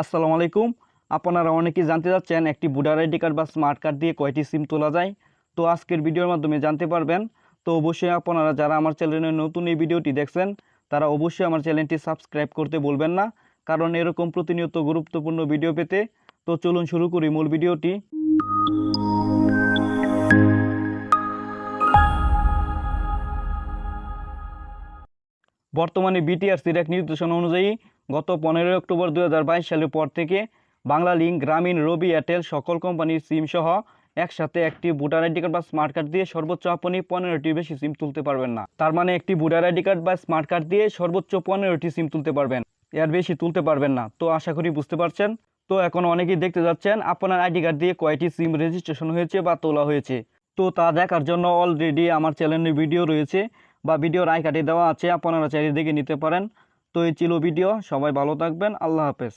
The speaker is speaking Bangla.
আসসালামু আলাইকুম। আপনারা অনেকেই জানতে চাচ্ছেন একটি ভোটার আইডি কার্ড বা স্মার্ট কার্ড দিয়ে কয়টি সিম তোলা যায়। তো আজকের ভিডিওর মাধ্যমে জানতে পারবেন। তো অবশ্যই আপনারা যারা আমার চ্যানেলে নতুন এই ভিডিওটি দেখছেন, তারা অবশ্যই আমার চ্যানেলটি সাবস্ক্রাইব করতে বলবেন না, কারণ এরকম প্রতিনিয়ত গুরুত্বপূর্ণ ভিডিও পেতে তো চলুন শুরু করি মূল ভিডিওটি। বর্তমানে বিটিআরসির এক নির্দেশনা অনুযায়ী গত পনেরোই অক্টোবর দুই হাজার বাইশ সালের পর থেকে বাংলা লিঙ্ক, গ্রামীণ, রবি, এয়ারটেল সকল কোম্পানির সিম সহ একসাথে একটি ভোটার আইডি কার্ড বা স্মার্ট কার্ড দিয়ে সর্বোচ্চ আপনি পনেরোটি বেশি সিম তুলতে পারবেন না। তার মানে একটি ভোটার আইডি কার্ড বা স্মার্ট কার্ড দিয়ে সর্বোচ্চ পনেরোটি সিম তুলতে পারবেন। এর বেশি তুলতে পারবেন না। তো আশা করি বুঝতে পারছেন। তো এখন অনেকেই দেখতে যাচ্ছেন, আপনার আইডি কার্ড দিয়ে কয়টি সিম রেজিস্ট্রেশন হয়েছে বা তোলা হয়েছে। তো তা দেখার জন্য অলরেডি আমার চ্যানেলে ভিডিও রয়েছে। বা ভিডিওর আইকাটি দেওয়া আছে, আপনারা চাইলে দেখে নিতে পারেন। তো এই ছিল ভিডিও সবাই ভালো থাকবেন, আল্লাহ হাফেজ।